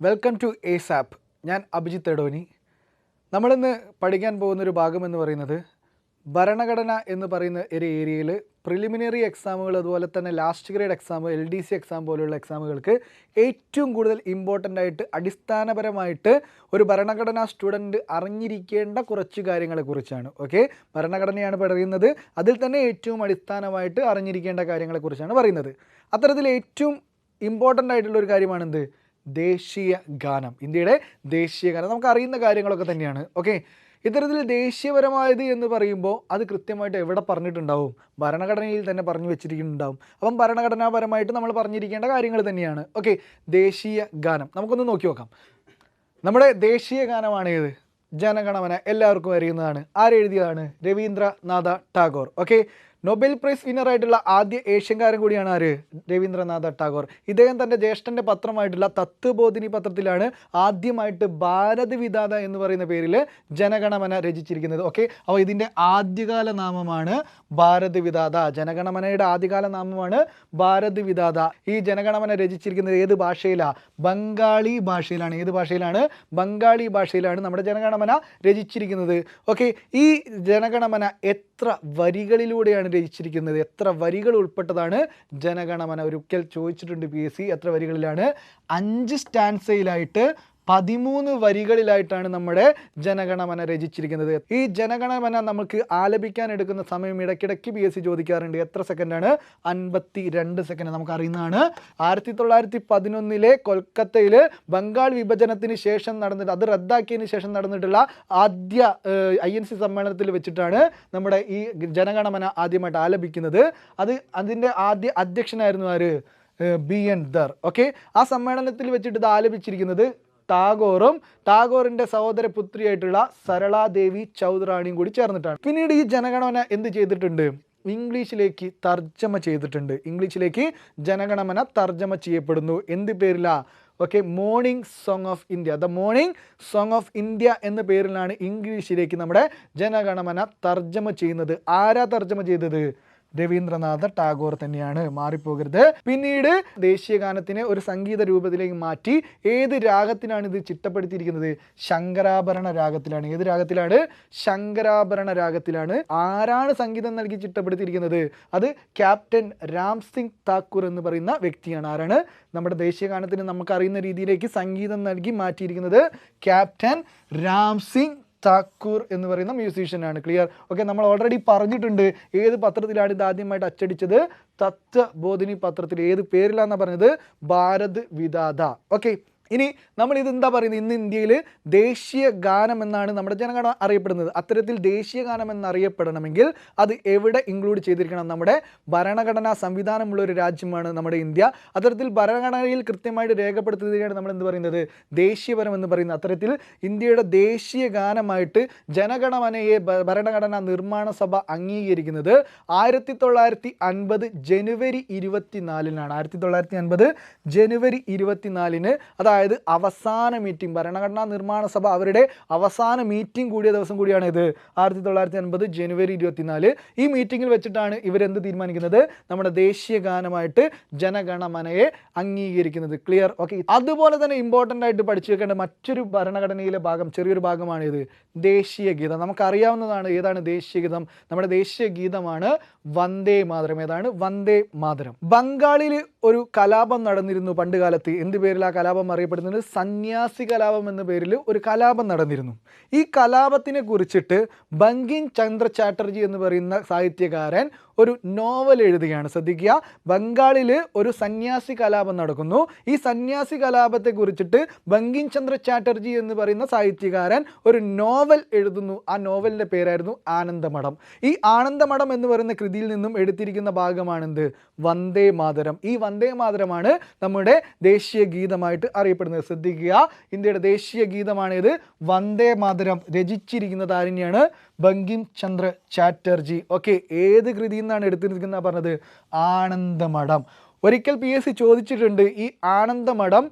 Welcome to എസാപ്പ് ഞാൻ അഭിജിത്ത് എടോനി നമ്മളിന്ന് പഠിക്കാൻ പോകുന്ന ഒരു ഭാഗം എന്ന് പറയുന്നത് ഭരണഘടന എന്ന് പറയുന്ന ഒരു ഏരിയയിൽ പ്രിലിമിനറി എക്സാമുകൾ അതുപോലെ തന്നെ last grade exam L D C exam പോലെയുള്ള എക്സാമുകൾക്ക് ഏറ്റവും കൂടുതൽ ഇമ്പോർട്ടന്റ് ആയിട്ട് അടിസ്ഥാനപരമായിട്ട് ഒരു ഭരണഘടനാ സ്റ്റുഡന്റ് അറിഞ്ഞിരിക്കേണ്ട കുറച്ച് കാര്യങ്ങളെക്കുറിച്ചാണ് ഓക്കെ ഭരണഘടനയാണ് പറയുന്നത്. അതിൽ തന്നെ ഏറ്റവും അടിസ്ഥാനമായിട്ട് അറിഞ്ഞിരിക്കേണ്ട കാര്യങ്ങളെക്കുറിച്ചാണ് പറയുന്നത്. അത്തരത്തിൽ ഏറ്റവും ഇമ്പോർട്ടന്റ് ആയിട്ടുള്ള ഒരു കാര്യമാണ് എന്ത് ദേശീയ ഗാനം. ഇന്ത്യയുടെ ദേശീയ ഗാനം. നമുക്ക് അറിയുന്ന കാര്യങ്ങളൊക്കെ തന്നെയാണ്. ഓക്കെ ഇത്തരത്തിൽ ദേശീയപരമായത് എന്ന് പറയുമ്പോൾ അത് കൃത്യമായിട്ട് എവിടെ പറഞ്ഞിട്ടുണ്ടാവും? ഭരണഘടനയിൽ തന്നെ പറഞ്ഞു വെച്ചിരിക്കുന്നുണ്ടാവും. അപ്പം ഭരണഘടനാപരമായിട്ട് നമ്മൾ പറഞ്ഞിരിക്കേണ്ട കാര്യങ്ങൾ തന്നെയാണ്. ഓക്കെ ദേശീയ ഗാനം. നമുക്കൊന്ന് നോക്കി നോക്കാം. നമ്മുടെ ദേശീയ ഗാനമാണ് ഏത്? ജനഗണമന. എല്ലാവർക്കും അറിയുന്നതാണ്. ആരെഴുതിയതാണ്? Rabindranath Tagore. Okay Nobel prize വിന്നറായിട്ടുള്ള ആദ്യ ഏഷ്യൻകാരൻ കൂടിയാണ് ആര്? രവീന്ദ്രനാഥ ടാഗോർ. ഇദ്ദേഹം തന്റെ ജ്യേഷ്ഠന്റെ പത്രമായിട്ടുള്ള തത്വബോധിനി പത്രത്തിലാണ് ആദ്യമായിട്ട് ഭാരത് വിധാത എന്ന് പറയുന്ന പേരിൽ ജനഗണമന രചിച്ചിരിക്കുന്നത്. ഓക്കെ? അപ്പോൾ ഇതിന്റെ ആദ്യകാല നാമമാണ് ഭാരത് വിധാത. ജനഗണമനയുടെ ആദ്യകാല നാമമാണ് ഭാരത് വിധാത. ഈ ജനഗണമന രചിച്ചിരിക്കുന്നത് ഏത് ഭാഷയിലാണ് ബംഗാളി ഭാഷയിലാണ്. ഏത് ഭാഷയിലാണ്? ബംഗാളി ഭാഷയിലാണ് നമ്മുടെ ജനഗണമന രചിച്ചിരിക്കുന്നത്. ഓക്കെ? ഈ ജനഗണമന എത്ര വരികളിലൂടെയാണ് രചിച്ചിരിക്കുന്നത് എത്ര വരികൾ ഉൾപ്പെട്ടതാണ്? ജനഗണമന. ഒരിക്കൽ ചോദിച്ചിട്ടുണ്ട് പി എത്ര വരികളിലാണ്? അഞ്ച് സ്റ്റാൻസയിലായിട്ട് പതിമൂന്ന് വരികളിലായിട്ടാണ് നമ്മുടെ ജനഗണമന രചിച്ചിരിക്കുന്നത്. ഈ ജനഗണമന നമുക്ക് ആലപിക്കാൻ എടുക്കുന്ന സമയം ഇടയ്ക്കിടയ്ക്ക് പി എസ് സി ചോദിക്കാറുണ്ട്. എത്ര സെക്കൻഡാണ് അൻപത്തി രണ്ട് സെക്കൻഡ് നമുക്ക് അറിയുന്നതാണ്. ആയിരത്തി തൊള്ളായിരത്തി പതിനൊന്നിലെ കൊൽക്കത്തയിൽ ബംഗാൾ വിഭജനത്തിന് ശേഷം നടന്നിട്ട് അത് റദ്ദാക്കിയതിന് ശേഷം നടന്നിട്ടുള്ള ആദ്യ ഐ എൻ സി സമ്മേളനത്തിൽ വെച്ചിട്ടാണ് നമ്മുടെ ഈ ജനഗണമന ആദ്യമായിട്ട് ആലപിക്കുന്നത്. അത് അതിന്റെ ആദ്യ അധ്യക്ഷനായിരുന്നു ആര്? ബി എൻ ദർ ഓക്കെ ആ സമ്മേളനത്തിൽ വെച്ചിട്ട് ഇത് ആലപിച്ചിരിക്കുന്നത് ടാഗോറും ടാഗോറിന്റെ സഹോദര പുത്രിയായിട്ടുള്ള സരളാദേവി ചൗധറാണിയും കൂടി ചേർന്നിട്ടാണ്. പിന്നീട് ഈ ജനഗണമന എന്ത് ചെയ്തിട്ടുണ്ട്? ഇംഗ്ലീഷിലേക്ക് തർജമ ചെയ്തിട്ടുണ്ട്. ഇംഗ്ലീഷിലേക്ക് ജനഗണമന തർജമ ചെയ്യപ്പെടുന്നു. എന്ത് പേരില? Okay morning song of India. The morning song of India എന്ന പേരിലാണ് ഇംഗ്ലീഷിലേക്ക് നമ്മുടെ ജനഗണമന തർജമ ചെയ്യുന്നത്. ആരാ തർജമ ചെയ്തത്? രവീന്ദ്രനാഥ ടാഗോർ തന്നെയാണ് മാറിപ്പോകരുത്. പിന്നീട് ദേശീയ ഗാനത്തിനെ ഒരു സംഗീത രൂപത്തിലേക്ക് മാറ്റി ഏത് രാഗത്തിലാണ് ഇത് ചിട്ടപ്പെടുത്തിയിരിക്കുന്നത്? ശങ്കരാഭരണ രാഗത്തിലാണ്. ഏത് രാഗത്തിലാണ്? ശങ്കരാഭരണ രാഗത്തിലാണ്. ആരാണ് സംഗീതം നൽകി ചിട്ടപ്പെടുത്തിയിരിക്കുന്നത്? അത് ക്യാപ്റ്റൻ രാം സിംഗ് താക്കൂർ എന്ന് പറയുന്ന വ്യക്തിയാണ്. ആരാണ്? നമ്മുടെ ദേശീയ ഗാനത്തിന് നമുക്കറിയുന്ന രീതിയിലേക്ക് സംഗീതം നൽകി മാറ്റിയിരിക്കുന്നത് ക്യാപ്റ്റൻ രാം സിംഗ് താക്കൂർ എന്ന് പറയുന്ന മ്യൂസീഷ്യനാണ് ക്ലിയർ ഓക്കെ നമ്മൾ ഓൾറെഡി പറഞ്ഞിട്ടുണ്ട് ഏത് പത്രത്തിലാണ് ഇത് ആദ്യമായിട്ട് അച്ചടിച്ചത്? തത്വബോധിനി പത്രത്തിൽ. ഏത് പേരിലാണെന്നാണ് പറഞ്ഞത്? ഭാരത് വിദാത ഓക്കെ ഇനി നമ്മൾ ഇത് എന്താ പറയുന്നത്? ഇന്ന് ഇന്ത്യയിൽ ദേശീയ ഗാനം എന്നാണ് നമ്മുടെ ജനഗണ അറിയപ്പെടുന്നത്. അത്തരത്തിൽ ദേശീയ ഗാനം എന്നറിയപ്പെടണമെങ്കിൽ അത് എവിടെ ഇൻക്ലൂഡ് ചെയ്തിരിക്കണം? നമ്മുടെ ഭരണഘടനാ സംവിധാനമുള്ള ഒരു രാജ്യമാണ് നമ്മുടെ ഇന്ത്യ. അത്തരത്തിൽ ഭരണഘടനയിൽ കൃത്യമായിട്ട് രേഖപ്പെടുത്തുകയാണ് നമ്മൾ എന്ത് പറയുന്നത്? ദേശീയപരം എന്ന് പറയുന്നത്. അത്തരത്തിൽ ഇന്ത്യയുടെ ദേശീയ ഗാനമായിട്ട് ജനഗണമനയെ ഭരണഘടനാ നിർമ്മാണ സഭ അംഗീകരിക്കുന്നത് ആയിരത്തി തൊള്ളായിരത്തി അൻപത് ജനുവരി ഇരുപത്തിനാലിനാണ്. ആയിരത്തി തൊള്ളായിരത്തി അൻപത് ജനുവരി ഇരുപത്തിനാലിന് അതായത് അവസാന മീറ്റിംഗ് ഭരണഘടനാ നിർമ്മാണ സഭ അവരുടെ അവസാന മീറ്റിംഗ് കൂടിയ ദിവസം കൂടിയാണ് ഇത് ആയിരത്തി തൊള്ളായിരത്തി അൻപത് ജനുവരി ഇരുപത്തിനാല്. ഈ മീറ്റിംഗിൽ വെച്ചിട്ടാണ് ഇവരെന്ത് തീരുമാനിക്കുന്നത്? നമ്മുടെ ദേശീയ ഗാനമായിട്ട് ജനഗണമനയെ അംഗീകരിക്കുന്നത്. ക്ലിയർ ഓക്കെ അതുപോലെ തന്നെ ഇമ്പോർട്ടന്റ് ആയിട്ട് പഠിച്ചു വെക്കേണ്ട മറ്റൊരു ഭരണഘടനയിലെ ഭാഗം ചെറിയൊരു ഭാഗമാണ് ഇത് ദേശീയ ഗീതം. നമുക്കറിയാവുന്നതാണ് ഏതാണ് ദേശീയ ഗീതം? നമ്മുടെ ദേശീയ ഗീതമാണ് വന്ദേ മാതരം. ഏതാണ്? വന്ദേ മാതരം. ബംഗാളിൽ ഒരു കലാപം നടന്നിരുന്നു പണ്ട് കാലത്ത്. എന്ത് പേരിൽ ആ കലാപം അറിയപ്പെടുന്നത്? സന്യാസി കലാപം എന്ന പേരിൽ ഒരു കലാപം നടന്നിരുന്നു. ഈ കലാപത്തിനെ കുറിച്ചിട്ട് ബങ്കിം ചന്ദ്ര ചാറ്റർജി എന്ന് പറയുന്ന സാഹിത്യകാരൻ ഒരു നോവൽ എഴുതുകയാണ്. ശ്രദ്ധിക്കുക. ബംഗാളിൽ ഒരു സന്യാസി കലാപം നടക്കുന്നു. ഈ സന്യാസി കലാപത്തെ കുറിച്ചിട്ട് ബങ്കിം ചന്ദ്ര ചാറ്റർജി എന്ന് പറയുന്ന സാഹിത്യകാരൻ ഒരു നോവൽ എഴുതുന്നു. ആ നോവലിന്റെ പേരായിരുന്നു ആനന്ദമഠം. ഈ ആനന്ദമഠം എന്ന് പറയുന്ന കൃതിയിൽ നിന്നും എടുത്തിരിക്കുന്ന ഭാഗമാണെന്ത്? വന്ദേ മാതരം. ഈ വന്ദേ മാതരമാണ് നമ്മുടെ ദേശീയ ഗീതമായിട്ട് അറിയപ്പെടുന്നത്. ശ്രദ്ധിക്കുക. ഇന്ത്യയുടെ ദേശീയ ഗീതമാണിത്. വന്ദേ മാതരം രചിച്ചിരിക്കുന്നത് ആരെന്നെയാണ് ബങ്കിം ചന്ദ്ര ചാറ്റർജി. ഓക്കെ ഏത് കൃതിയിൽ നിന്നാണ് എടുത്തിരിക്കുന്ന പറഞ്ഞത്? ആനന്ദമഠം. ഒരിക്കൽ പി എസ് സി ചോദിച്ചിട്ടുണ്ട് ഈ ആനന്ദമഠം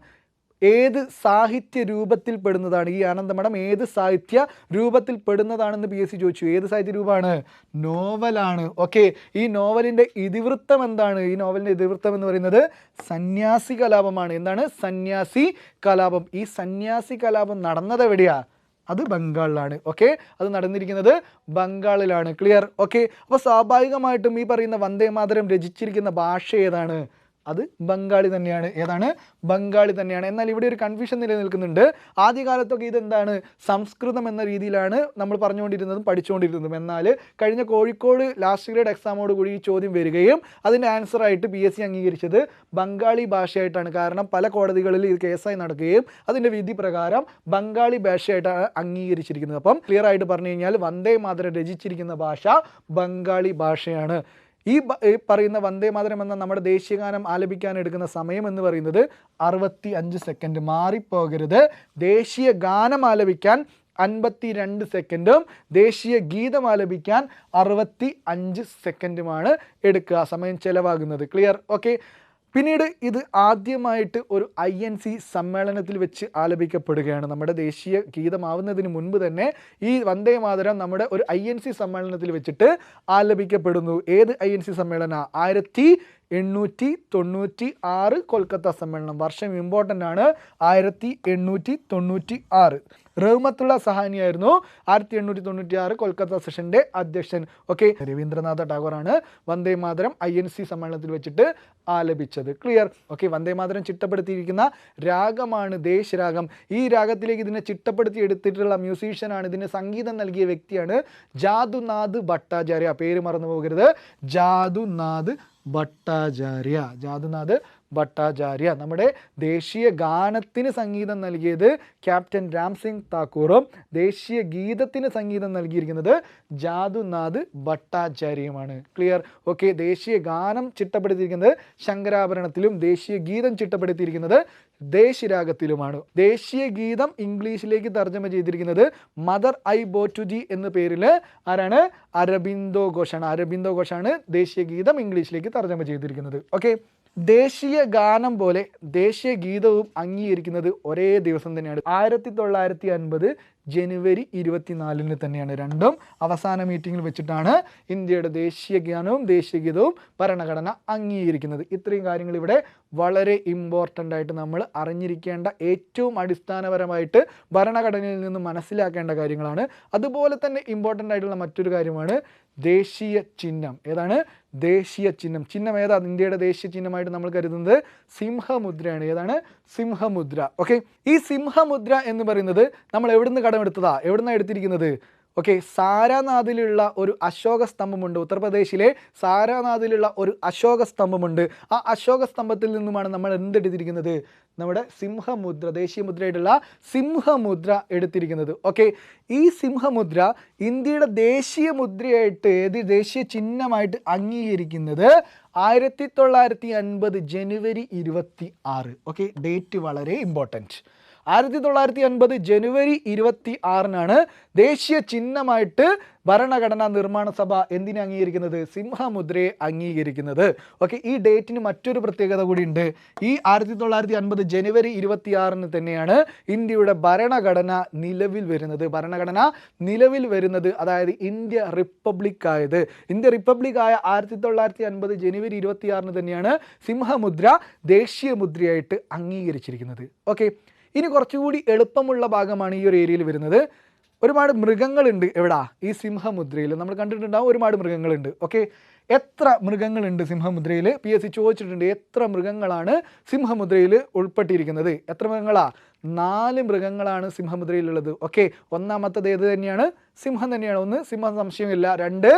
ഏത് സാഹിത്യ രൂപത്തിൽ പെടുന്നതാണ്? ഈ ആനന്ദമഠം ഏത് സാഹിത്യ രൂപത്തിൽ പെടുന്നതാണെന്ന് പി എസ് സി ചോദിച്ചു. ഏത് സാഹിത്യ രൂപമാണ്? നോവലാണ്. ഓക്കെ ഈ നോവലിന്റെ ഇതിവൃത്തം എന്താണ്? ഈ നോവലിന്റെ ഇതിവൃത്തം എന്ന് പറയുന്നത് സന്യാസി കലാപമാണ്. എന്താണ്? സന്യാസി കലാപം. ഈ സന്യാസി കലാപം നടന്നത് എവിടെയാ? അത് ബംഗാളിലാണ് ഓക്കെ അത് നടന്നിരിക്കുന്നത് ബംഗാളിലാണ് ക്ലിയർ ഓക്കെ അപ്പോൾ സ്വാഭാവികമായിട്ടും ഈ പറയുന്ന വന്ദേ മാതരം രചിച്ചിരിക്കുന്ന ഭാഷ ഏതാണ്? അത് ബംഗാളി തന്നെയാണ്. ഏതാണ്? ബംഗാളി തന്നെയാണ്. എന്നാൽ ഇവിടെ ഒരു കൺഫ്യൂഷൻ നിലനിൽക്കുന്നുണ്ട്. ആദ്യകാലത്തൊക്കെ ഇതെന്താണ്? സംസ്കൃതം എന്ന രീതിയിലാണ് നമ്മൾ പറഞ്ഞുകൊണ്ടിരുന്നതും പഠിച്ചുകൊണ്ടിരുന്നതും. എന്നാൽ കഴിഞ്ഞ കോഴിക്കോട് ലാസ്റ്റ് ഗ്രേഡ് എക്സാമോട് കൂടി ഈ ചോദ്യം വരികയും അതിന്റെ ആൻസറായിട്ട് പി എസ് അംഗീകരിച്ചത് ബംഗാളി ഭാഷയായിട്ടാണ്. കാരണം പല കോടതികളിൽ ഇത് കേസായി നടക്കുകയും അതിന്റെ വിധി പ്രകാരം ബംഗാളി ഭാഷയായിട്ടാണ് അംഗീകരിച്ചിരിക്കുന്നത്. അപ്പം ക്ലിയർ ആയിട്ട് പറഞ്ഞു കഴിഞ്ഞാൽ വന്ദേ മാതരം രചിച്ചിരിക്കുന്ന ഭാഷ ബംഗാളി ഭാഷയാണ്. ഈ പറയുന്ന വന്ദേ മാതരം എന്ന നമ്മുടെ ദേശീയഗാനം ആലപിക്കാൻ എടുക്കുന്ന സമയം എന്ന് പറയുന്നത് അറുപത്തി അഞ്ച് സെക്കൻഡ് മാറിപ്പോകരുത്. ദേശീയ ഗാനം ആലപിക്കാൻ അൻപത്തി രണ്ട് സെക്കൻഡും ദേശീയ ഗീതം ആലപിക്കാൻ അറുപത്തി അഞ്ച് സെക്കൻഡുമാണ് എടുക്കുക. സമയം ചെലവാകുന്നത്. ക്ലിയർ ഓക്കെ പിന്നീട് ഇത് ആദ്യമായിട്ട് ഒരു ഐ എൻ സി സമ്മേളനത്തിൽ വെച്ച് ആലപിക്കപ്പെടുകയാണ്. നമ്മുടെ ദേശീയ ഗീതമാവുന്നതിന് മുൻപ് തന്നെ ഈ വന്ദേ മാതരം നമ്മുടെ ഒരു ഐ എൻ സി സമ്മേളനത്തിൽ വെച്ചിട്ട് ആലപിക്കപ്പെടുന്നു. ഏത് ഐ എൻ സി സമ്മേളന? ആയിരത്തി എണ്ണൂറ്റി തൊണ്ണൂറ്റി ആറ് കൊൽക്കത്ത സമ്മേളനം. വർഷം ഇമ്പോർട്ടന്റ് ആണ്. ആയിരത്തി എണ്ണൂറ്റി തൊണ്ണൂറ്റി ആറ് റഹ്മത്തുള്ള സഹാനിയായിരുന്നു. ആയിരത്തി എണ്ണൂറ്റി തൊണ്ണൂറ്റി ആറ് കൊൽക്കത്ത സെഷന്റെ അധ്യക്ഷൻ. Okay Rabindranath ടാഗോറാണ് Vande Mataram I N C സമ്മേളനത്തിൽ വെച്ചിട്ട് ആലപിച്ചത്. ക്ലിയർ ഓക്കെ വന്ദേ മാതരം ചിട്ടപ്പെടുത്തിയിരിക്കുന്ന രാഗമാണ് ദേശരാഗം. ഈ രാഗത്തിലേക്ക് ഇതിനെ ചിട്ടപ്പെടുത്തി എടുത്തിട്ടുള്ള മ്യൂസീഷ്യനാണ് ഇതിന് സംഗീതം നൽകിയ വ്യക്തിയാണ് ജാദുനാഥ് ഭട്ടാചാര്യ. പേര് മറന്നു പോകരുത് ജാദുനാഥ് ഭട്ടാചാര്യ. ജാദുനാഥ് ഭട്ടാചാര്യ. നമ്മുടെ ദേശീയ ഗാനത്തിന് സംഗീതം നൽകിയത് ക്യാപ്റ്റൻ രാം സിംഗ് താക്കൂറും. ദേശീയ ഗീതത്തിന് സംഗീതം നൽകിയിരിക്കുന്നത് ജാദുനാഥ് ഭട്ടാചാര്യയുമാണ്. ക്ലിയർ ഓക്കെ ദേശീയ ഗാനം ചിട്ടപ്പെടുത്തിയിരിക്കുന്നത് ശങ്കരാഭരണത്തിലും ദേശീയ ഗീതം ചിട്ടപ്പെടുത്തിയിരിക്കുന്നത് ദേശിരാഗത്തിലുമാണ് ദേശീയ ഗീതം ഇംഗ്ലീഷിലേക്ക് തർജമ ചെയ്തിരിക്കുന്നത് മദർ ഐ ബോറ്റുജി എന്ന പേരിൽ ആരാണ്? അരബിന്ദോ ഘോഷാണ്. അരബിന്ദോ ഘോഷാണ് ദേശീയ ഗീതം ഇംഗ്ലീഷിലേക്ക് തർജമ ചെയ്തിരിക്കുന്നത്. ഓക്കെ? ദേശീയ ഗാനം പോലെ ദേശീയ ഗീതവും അംഗീകരിക്കുന്നത് ഒരേ ദിവസം തന്നെയാണ്. ആയിരത്തി തൊള്ളായിരത്തി അൻപത് ജനുവരി ഇരുപത്തിനാലിന് തന്നെയാണ് രണ്ടും. അവസാന മീറ്റിങ്ങിൽ വെച്ചിട്ടാണ് ഇന്ത്യയുടെ ദേശീയ ഗാനവും ദേശീയ ഗീതവും ഭരണഘടന അംഗീകരിക്കുന്നത്. ഇത്രയും കാര്യങ്ങൾ ഇവിടെ വളരെ ഇമ്പോർട്ടന്റ് ആയിട്ട് നമ്മൾ അറിഞ്ഞിരിക്കേണ്ട ഏറ്റവും അടിസ്ഥാനപരമായിട്ട് ഭരണഘടനയിൽ നിന്ന് മനസ്സിലാക്കേണ്ട കാര്യങ്ങളാണ്. അതുപോലെ തന്നെ ഇമ്പോർട്ടന്റ് ആയിട്ടുള്ള മറ്റൊരു കാര്യമാണ് ദേശീയ ചിഹ്നം. ഏതാണ്? ദേശീയ ചിഹ്നം. ചിഹ്നം ഏതാ? ഇന്ത്യയുടെ ദേശീയ ചിഹ്നമായിട്ട് നമ്മൾ കരുതുന്നത് സിംഹമുദ്രയാണ്. ഏതാണ്? സിംഹമുദ്ര. ഓക്കെ ഈ സിംഹമുദ്ര എന്ന് പറയുന്നത് നമ്മൾ എവിടുന്ന് കടമെടുത്തതാ? എവിടുന്നാണ് എടുത്തിരിക്കുന്നത്? ഓക്കെ സാരാനാഥിലുള്ള ഒരു അശോക സ്തംഭമുണ്ട് ഉത്തർപ്രദേശിലെ സാരാനാഥിലുള്ള ഒരു അശോക സ്തംഭമുണ്ട് ആ അശോക സ്തംഭത്തിൽ നിന്നുമാണ് നമ്മൾ എന്തെടുത്തിരിക്കുന്നത്? നമ്മുടെ സിംഹമുദ്ര ദേശീയ മുദ്രയായിട്ടുള്ള സിംഹമുദ്ര എടുത്തിരിക്കുന്നത്. ഓക്കെ ഈ സിംഹമുദ്ര ഇന്ത്യയുടെ ദേശീയ മുദ്രയായിട്ട് ഏത് ദേശീയ ചിഹ്നമായിട്ട് അംഗീകരിക്കുന്നത് ആയിരത്തി ജനുവരി ഇരുപത്തി ഓക്കെ ഡേറ്റ് വളരെ ഇമ്പോർട്ടന്റ് ആയിരത്തി തൊള്ളായിരത്തി അൻപത് ജനുവരി ഇരുപത്തി ആറിനാണ് ദേശീയ ചിഹ്നമായിട്ട് ഭരണഘടനാ നിർമ്മാണ സഭ എന്തിനെ അംഗീകരിക്കുന്നത്? സിംഹമുദ്രയെ അംഗീകരിക്കുന്നത്. ഓക്കെ ഈ ഡേറ്റിന് മറ്റൊരു പ്രത്യേകത കൂടിയുണ്ട്. ഈ ആയിരത്തി തൊള്ളായിരത്തി അൻപത് ജനുവരി ഇരുപത്തി ആറിന് തന്നെയാണ് ഇന്ത്യയുടെ ഭരണഘടന നിലവിൽ വരുന്നത്. ഭരണഘടന നിലവിൽ വരുന്നത് അതായത് ഇന്ത്യ റിപ്പബ്ലിക് ആയത്. ഇന്ത്യ റിപ്പബ്ലിക് ആയ ആയിരത്തി തൊള്ളായിരത്തി അൻപത് ജനുവരി ഇരുപത്തി ആറിന് തന്നെയാണ് സിംഹമുദ്ര ദേശീയ മുദ്രയായിട്ട് അംഗീകരിച്ചിരിക്കുന്നത്. ഓക്കെ ഇനി കുറച്ചുകൂടി എളുപ്പമുള്ള ഭാഗമാണ് ഈ ഒരു ഏരിയയിൽ വരുന്നത്. ഒരുപാട് മൃഗങ്ങളുണ്ട് എവിടാ? ഈ സിംഹമുദ്രയിൽ. നമ്മൾ കണ്ടിട്ടുണ്ടാവും ഒരുപാട് മൃഗങ്ങളുണ്ട്. ഓക്കെ? എത്ര മൃഗങ്ങളുണ്ട് സിംഹമുദ്രയിൽ? പി എസ് സി ചോദിച്ചിട്ടുണ്ട് എത്ര മൃഗങ്ങളാണ് സിംഹമുദ്രയിൽ ഉൾപ്പെട്ടിരിക്കുന്നത്? എത്ര മൃഗങ്ങളാ? നാല് മൃഗങ്ങളാണ് സിംഹമുദ്രയിലുള്ളത്. ഓക്കെ? ഒന്നാമത്തത് ഏത് തന്നെയാണ്? സിംഹം തന്നെയാണ്. ഒന്ന് സിംഹം സംശയമില്ല. രണ്ട്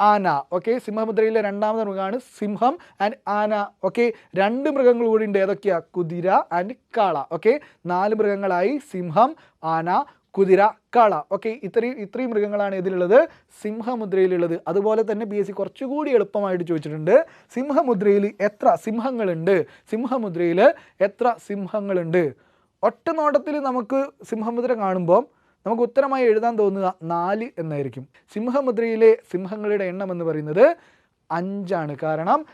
ആന. ഓക്കെ സിംഹമുദ്രയിലെ രണ്ടാമത്തെ മൃഗമാണ് സിംഹം ആൻഡ് ആന. ഓക്കെ രണ്ട് മൃഗങ്ങൾ കൂടി ഉണ്ട്. ഏതൊക്കെയാ? കുതിര ആൻഡ് കാള. ഓക്കെ നാല് മൃഗങ്ങളായി സിംഹം ആന കുതിര കാള. ഓക്കെ ഇത്രയും ഇത്രയും മൃഗങ്ങളാണ് ഇതിലുള്ളത്. സിംഹമുദ്രയിലുള്ളത്. അതുപോലെ തന്നെ ബി എസ് സി കുറച്ചുകൂടി എളുപ്പമായിട്ട് ചോദിച്ചിട്ടുണ്ട്. സിംഹമുദ്രയിൽ എത്ര സിംഹങ്ങളുണ്ട്? സിംഹമുദ്രയിൽ എത്ര സിംഹങ്ങളുണ്ട്? ഒറ്റ നോട്ടത്തിൽ നമുക്ക് സിംഹമുദ്ര കാണുമ്പോൾ നമുക്ക് ഉത്തരമായി എഴുതാൻ തോന്നുക നാല് എന്നായിരിക്കും. സിംഹമുദ്രയിലെ സിംഹങ്ങളുടെ എണ്ണം എന്ന് പറയുന്നത് അഞ്ചാണ്. കാരണം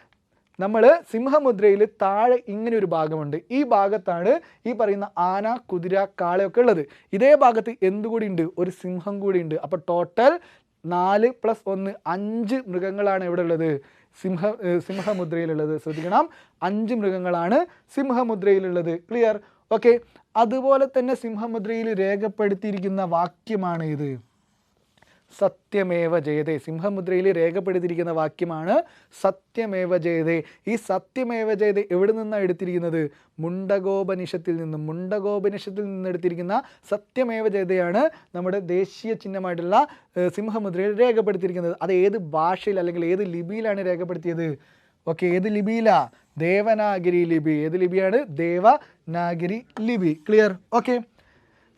നമ്മൾ സിംഹമുദ്രയിൽ താഴെ ഇങ്ങനെ ഒരു ഭാഗമുണ്ട്. ഈ ഭാഗത്താണ് ഈ പറയുന്ന ആന കുതിര കാളയൊക്കെ ഉള്ളത്. ഇതേ ഭാഗത്ത് എന്തുകൂടി ഉണ്ട്? ഒരു സിംഹം കൂടി ഉണ്ട്. അപ്പോൾ ടോട്ടൽ നാല് പ്ലസ് ഒന്ന് അഞ്ച് മൃഗങ്ങളാണ് ഇവിടെ ഉള്ളത്. സിംഹ സിംഹമുദ്രയിലുള്ളത്. ശ്രദ്ധിക്കണം. അഞ്ച് മൃഗങ്ങളാണ് സിംഹമുദ്രയിലുള്ളത്. ക്ലിയർ ഓക്കെ അതുപോലെ തന്നെ സിംഹമുദ്രയിൽ രേഖപ്പെടുത്തിയിരിക്കുന്ന വാക്യമാണ് ഇത്. സത്യമേവ ജയതേ. സിംഹമുദ്രയിൽ രേഖപ്പെടുത്തിയിരിക്കുന്ന വാക്യമാണ് സത്യമേവ ജയതേ. ഈ സത്യമേവ ജയതേ എവിടെ നിന്നാണ് എടുത്തിരിക്കുന്നത്? മുണ്ടകോപനിഷത്തിൽ നിന്നും. മുണ്ടകോപനിഷത്തിൽ നിന്ന് എടുത്തിരിക്കുന്ന സത്യമേവ ജയതയാണ് നമ്മുടെ ദേശീയ ചിഹ്നമായിട്ടുള്ള സിംഹമുദ്രയിൽ രേഖപ്പെടുത്തിയിരിക്കുന്നത്. അത് ഏത് ഭാഷയിൽ അല്ലെങ്കിൽ ഏത് ലിപിയിലാണ് രേഖപ്പെടുത്തിയത്? ഓക്കെ ഏത് ലിപിയിലാ? ദേവനാഗിരി ലിപി. ഏത് ലിപിയാണ്? ദേവനാഗിരി ലിപി. Clear okay.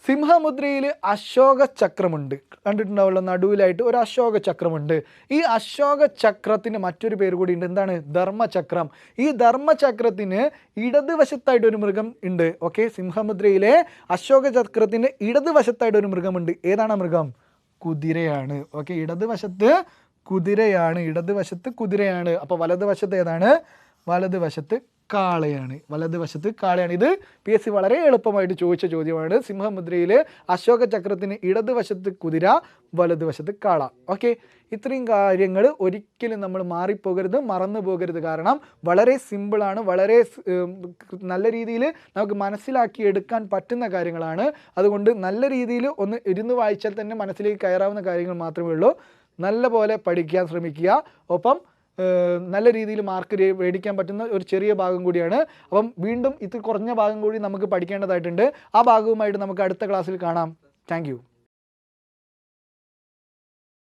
സിംഹമുദ്രയിൽ അശോക ചക്രമുണ്ട്. കണ്ടിട്ടുണ്ടാവുള്ള നടുവിലായിട്ട് ഒരു അശോക ചക്രമുണ്ട്. ഈ അശോക ചക്രത്തിന് മറ്റൊരു പേര് കൂടി ഉണ്ട്. എന്താണ്? ധർമ്മചക്രം. ഈ ധർമ്മചക്രത്തിന് ഇടതുവശത്തായിട്ട് ഒരു മൃഗം ഉണ്ട്. ഓക്കെ സിംഹമുദ്രയിലെ അശോക ചക്രത്തിന് ഇടതുവശത്തായിട്ട് ഒരു മൃഗമുണ്ട്. ഏതാണ് മൃഗം? കുതിരയാണ്. ഓക്കെ ഇടതുവശത്ത് കുതിരയാണ് ഇടതുവശത്ത് കുതിരയാണ്. അപ്പോൾ വലതുവശത്ത് ഏതാണ്? വലതുവശത്ത് കാളയാണ്. വലതുവശത്ത് കാളയാണ്. ഇത് പി എസ് സി വളരെ എളുപ്പമായിട്ട് ചോദിച്ച ചോദ്യമാണ്. സിംഹമുദ്രയിൽ അശോക ചക്രത്തിന് ഇടതുവശത്ത് കുതിര വലതുവശത്ത് കാള. ഓക്കെ? ഇത്രയും കാര്യങ്ങൾ ഒരിക്കലും നമ്മൾ മാറിപ്പോകരുത് മറന്നു പോകരുത് കാരണം വളരെ സിമ്പിളാണ് വളരെ നല്ല രീതിയിൽ നമുക്ക് മനസ്സിലാക്കി എടുക്കാൻ പറ്റുന്ന കാര്യങ്ങളാണ്. അതുകൊണ്ട് നല്ല രീതിയിൽ ഒന്ന് ഇരുന്ന് വായിച്ചാൽ തന്നെ മനസ്സിലേക്ക് കയറാവുന്ന കാര്യങ്ങൾ മാത്രമേ ഉള്ളൂ. നല്ല പോലെ പഠിക്കാൻ ശ്രമിക്കുക. ഒപ്പം നല്ല രീതിയിൽ മാർക്ക് മേടിക്കാൻ പറ്റുന്ന ഒരു ചെറിയ ഭാഗം കൂടിയാണ്. അപ്പം വീണ്ടും ഇത് കുറഞ്ഞ ഭാഗം കൂടി നമുക്ക് പഠിക്കേണ്ടതായിട്ടുണ്ട്. ആ ഭാഗവുമായിട്ട് നമുക്ക് അടുത്ത ക്ലാസ്സിൽ കാണാം. താങ്ക്